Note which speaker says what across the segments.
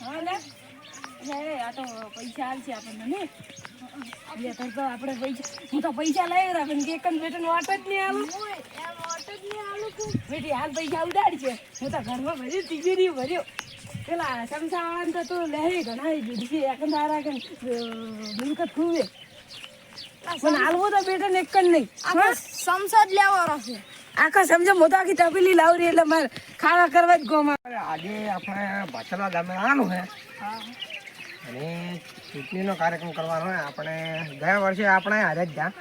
Speaker 1: આ તો પૈસા આલશે આપણને ને? તો આપણે પૈસા હું તો પૈસા લઈ રહ્યા પણ કે કન બેટન વાટ જ નહીં આલું. બેટી હાલ પૈસા ઉડાડ છે. હું તો ઘરમાં ભર્યું તિજોરી ભર્યો. પેલા સમસા વાળાને તો તું ઘણા દીધી છે એકન તારા કન મિલકત ખૂવે. પણ હાલવો તો બેટન એક જ નહીં
Speaker 2: સંસદ લેવાનો છે.
Speaker 1: આખા સમજો મોટા આખી તપેલી લાવરી એટલે મારે ખાવા કરવા જ ગોમાં
Speaker 3: આજે આપણે ભાચલવા ગામે આવવાનું છે અને ચૂંટણીનો કાર્યક્રમ કરવાનો હોય આપણે ગયા વર્ષે આપણે હારે જ ગયા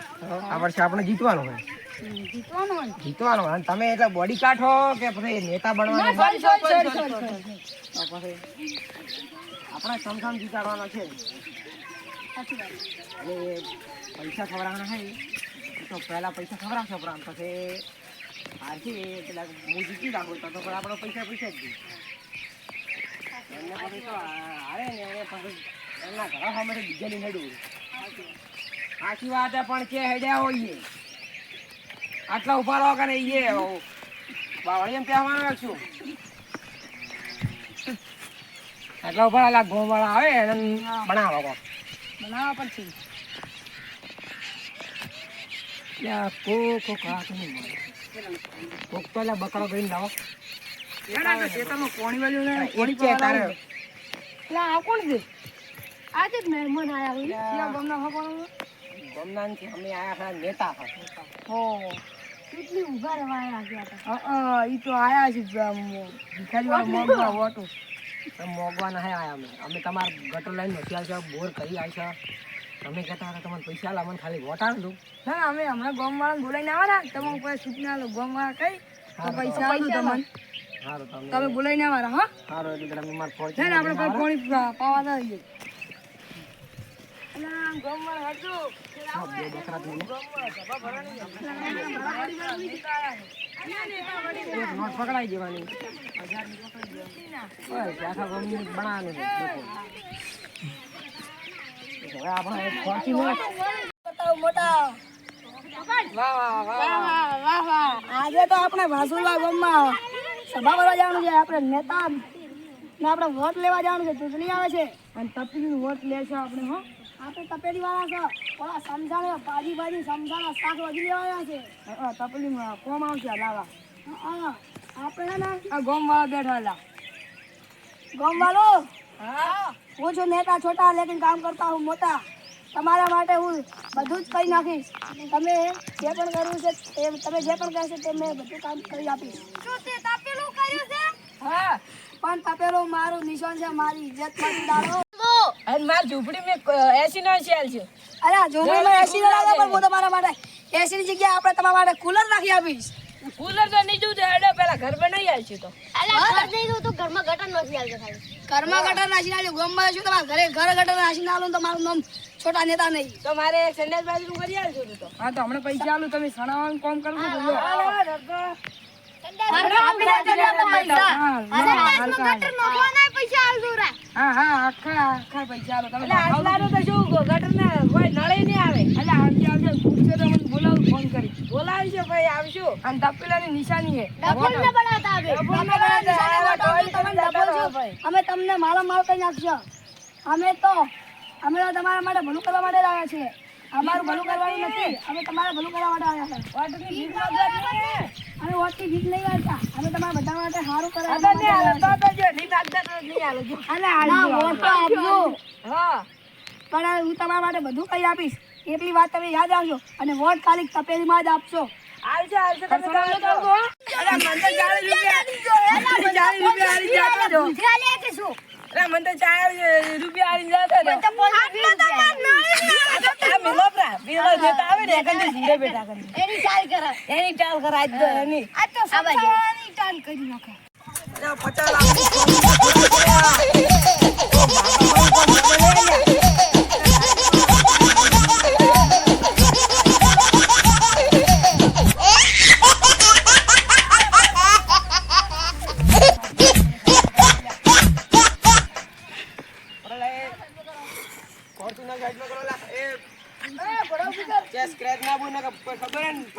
Speaker 3: આ વર્ષે આપણે જીતવાનું હોય
Speaker 1: જીતવાનું
Speaker 3: જીતવાનું અને તમે એટલે બોડી કાઢો કે પછી નેતા બનવાનું આપણે સમસામ જીતાડવાનો છે. અને પૈસા ખવડાવવાના છે તો પહેલા પૈસા ખવડાવશો પણ પછી હારથી પેલા હું જીતી તો પણ આપણો પૈસા પૈસા જ દે એમને પછી તો આવે ને એને પછી એમના ઘર સામે બીજાની હેડું. સાચી વાત પણ કે હેડ્યા હોઈએ આટલા ઊભા રહો કે ને એ બાવળી એમ કહેવાનું છું? એટલા ઊભા રહેલા ગોવાળા આવે એને બનાવો કો
Speaker 1: બનાવો
Speaker 3: યા કોક કોક આ નહીં મળે કોક તો બકરો કરીને લાવો.
Speaker 1: ખેતરમાં પોણી વાળ્યું ને
Speaker 3: એક છે તારે.
Speaker 1: આ કોણ છે? આજે જ મહેમાન આયા હોય. ક્યાં ગામના હવાના
Speaker 3: ગમનાનથી અમે આયા હતા નેતા હતા.
Speaker 1: હો કેટલી ઊભા રહેવા આયા ગયા હતા. ઈ તો આયા છે ભિખારી વાળા મોગવા વોટો
Speaker 3: આયા અમે. અમે તમારા ગટર લાઈન નથી આવશે બોર કરી આવશે તમે કહેતા હતા તમને પૈસા લાવો ખાલી વોટ આવું
Speaker 1: ના ના, અમે હમણાં ગામ વાળા બોલાવીને આવવાના તમે કોઈ સૂચના લો ગામ વાળા કઈ? તો પૈસા આવી તમને.
Speaker 3: તમે
Speaker 1: બોલાવીને આવવાના હા.
Speaker 3: સારું એટલે તમે મારે ફોન
Speaker 1: ને આપણે કોઈ પાણી પાવા ના જઈએ અલા, ગામ વાળા હટજો.
Speaker 3: બે બકરા નોટ પકડાઈ જવાની આખા ગામની બનાવવાની છે લોકો.
Speaker 1: આજે તો આપણે વાસુલા ગામમાં સભા કરવા જવાનું છે. આપણે નેતા ને આપણે વોટ લેવા જવાનું છે. ચૂંટણી આવે છે. અને તપેલી વોટ લેશે આપણે, હો. આપણે તપેલી વાળા છે. ઓલા સમજાને ભાજી ભાજી સમજાના શાક વધી લેવાના છે. તપેલી કોમ આવશે, લાવા. આપણે આ ગોમ વાળા બેઠા ગોમ વાળો હા? હું છું નેતા છોટા લેકિન કામ કરતા હું મોટા. તમારા માટે હું બધું જ કરી નાખીશ. તમે જે પણ કર્યું છે એ તમે જે પણ કહેશો તે મેં બધું કામ કરી આપીશ.
Speaker 2: શું તે તાપેલું કર્યું છે?
Speaker 1: હા પણ તપેલું મારું નિશાન છે મારી ઇજ્જત મારી દાડો
Speaker 4: અને માર ઝૂંપડી મેં એસી નો શેલ છે.
Speaker 1: અરે ઝૂંપડી માં એસી નો લાગે પણ હું તમારા માટે એસી ની જગ્યાએ આપણે તમારા માટે કુલર રાખી આપીશ.
Speaker 4: કુલર તો નીચું છે એટલે પેલા ઘર બનાવી છું તો
Speaker 2: ઘર નહીં તો ઘરમાં ગટર નથી આવતો ખાલી
Speaker 1: ઘરમાં ગટર નાખી નાખ્યું ગામમાં શું તમારા ઘરે ઘર ગટર નાખી નાખો તો મારું નામ છોટા નેતા નહીં
Speaker 4: તો મારે સંડેસ બાજુ કરી તું તો
Speaker 1: હા તો હમણાં પૈસા આલું તમે સણાવાનું કામ કરવું
Speaker 2: ગટર નોખવાના પૈસા આલતું રા.
Speaker 1: હા હા આખા આખા પૈસા આલો તમે
Speaker 4: એટલે તો શું ગટર ને કોઈ નળે નહીં આવે.
Speaker 1: એટલે આવજો પૂછશે તો મને બોલાવું ફોન કરી.
Speaker 4: બોલાવીશું ભાઈ આવશું
Speaker 1: અને તપેલાની નિશાની
Speaker 2: ડબલ ને આવે
Speaker 1: અમે તમને મારો માલ કઈ નાખશો. અમે તો અમે તો તમારા માટે ભલું કરવા માટે આવ્યા છીએ અમારું ભલું કરવાનું નથી. અમે તમારા ભલું કરવા માટે આવ્યા છે.
Speaker 4: વોટની ઓછી જીત નહીં.
Speaker 1: આવતા અમે તમારા બધા માટે સારું કરે
Speaker 4: અગર નહીં હાલે તો તો જો નહીં માગતા તો નહીં હાલે. જો.
Speaker 1: ના, વોટ તો આપજો
Speaker 4: હા.
Speaker 1: પણ હું તમારા માટે બધું કહી આપીશ. એટલી વાત તમે યાદ રાખજો. અને વોટ ખાલી તપેલીમાં જ આપશો.
Speaker 4: આવજો આવજો તમે
Speaker 1: અરે મને રૂપિયા. રૂપિયા
Speaker 2: કે શું?
Speaker 4: અરે મને તો ચાર રૂપિયા આલી જતા ને આ મિલોપરા પેલો જતા આવે ને એકંદર ધીરે બેઠા કરી
Speaker 2: એની ચાલ કરે
Speaker 4: એની ટાલ કરાય દો એની
Speaker 2: આ તો સમજાવવાની ચાલ કરી નાખે
Speaker 3: ફોર્ચ્યુનર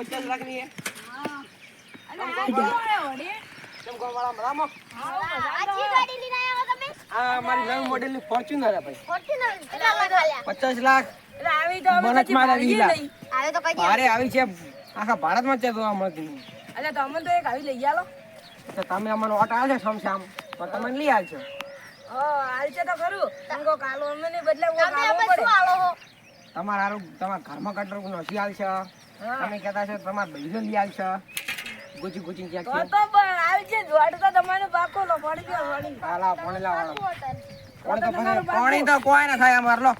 Speaker 2: કેટલા લાખ આલ્યા?
Speaker 3: પચાસ લાખ.
Speaker 4: એટલે આવી
Speaker 3: માં છે. આખા ભારતમાં જ જોવા મળતી
Speaker 4: અલ્યા તમે તો એક આવી લઈ આલો.
Speaker 3: તો તમે અમને ઓટ આવે છે સમસામ તો તમે લઈ આવજો
Speaker 4: હા હાલ છે તો ખરું. કાલો કોક આલો અમે નહીં બદલે
Speaker 2: અમે
Speaker 4: પડે.
Speaker 3: તમારા હારું તમારા ઘરમાં કંટ્રોલ નસી આવશે તમે કહેતા છો તમારા ભાઈનો લઈ આવશે ગુચી ગુચી
Speaker 4: તો
Speaker 3: ક્યાંક
Speaker 4: તો પણ આવી છે જોડ તો તમારે પાકો લો પડી ગયો પડી
Speaker 3: હાલા પાણી લાવો પાણી તો. પાણી તો કોઈ ના થાય અમાર લો.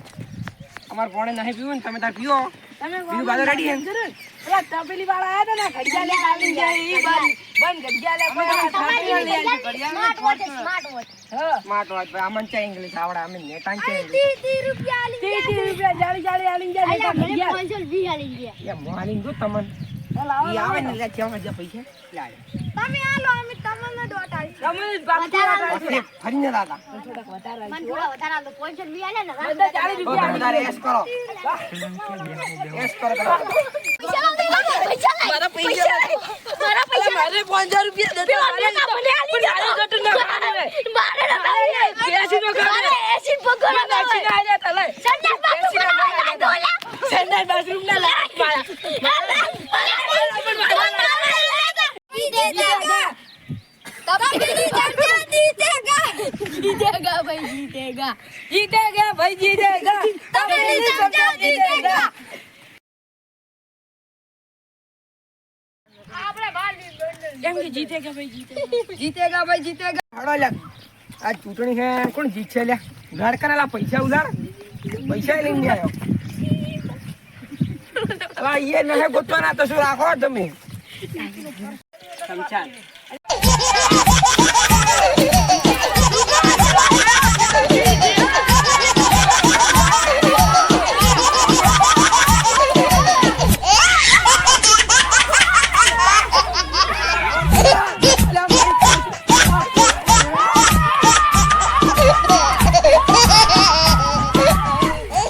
Speaker 3: અમારે પોણી નહીં પીવું ને તમે તાર
Speaker 4: તમે
Speaker 3: બીજું બાજુ રેડી એમ.
Speaker 4: પેલા તપેલી વાળા આયા ને ઘડિયાળ લઈને આવી ગયા. ઈ લે
Speaker 2: smart watch smart watch
Speaker 3: smart watch English આવડે ઇંગ્લિશ
Speaker 2: રૂપિયા આલી
Speaker 4: રૂપિયા જાળી જાળી આલી
Speaker 2: આલી ગયા.
Speaker 3: એ મોહાલી જો તમને. ઈ આવે ને એટલે કેવા જે પૈસા. લાવે
Speaker 2: તમે આલો અમે તમને દોટ આલી
Speaker 4: તમે જ બાકી
Speaker 2: વધારે
Speaker 3: ફરીને દાદા
Speaker 4: થોડાક વધારે
Speaker 2: મને થોડા વધારે આલો. પાંચસો વી આલે ને
Speaker 4: બધા ચાલીસ
Speaker 3: તો
Speaker 4: રૂપિયા
Speaker 3: તમે એસ કરો. એસ કરો કરો
Speaker 2: પૈસા લાવ પૈસા લાવ.
Speaker 4: મારા પૈસા
Speaker 2: મારા
Speaker 4: અલા, મારે પાંચસો રૂપિયા દેતો મારે
Speaker 2: પેલા મને આલી
Speaker 4: મારે જોતું ના ખાવાનું
Speaker 2: મારે ના આલી
Speaker 4: બેસી નો ખાવાનું.
Speaker 2: એસી પકડો
Speaker 4: બેસી ના આલ્યા તલે.
Speaker 2: સંડાસ બાથરૂમ
Speaker 4: ના
Speaker 2: ના
Speaker 4: સંડાસ બાથરૂમ ના લાગ મારા.
Speaker 2: જીતેગા ભાઈ જીતેગા
Speaker 4: જીતેગા ભાઈ
Speaker 3: આ ચૂંટણી છે કોણ જીતશે લે. ઘર પૈસા ઉધાર પૈસા લઈને આવ્યો હવે એ ગોતવાના તો શું રાખો તમે સમજાય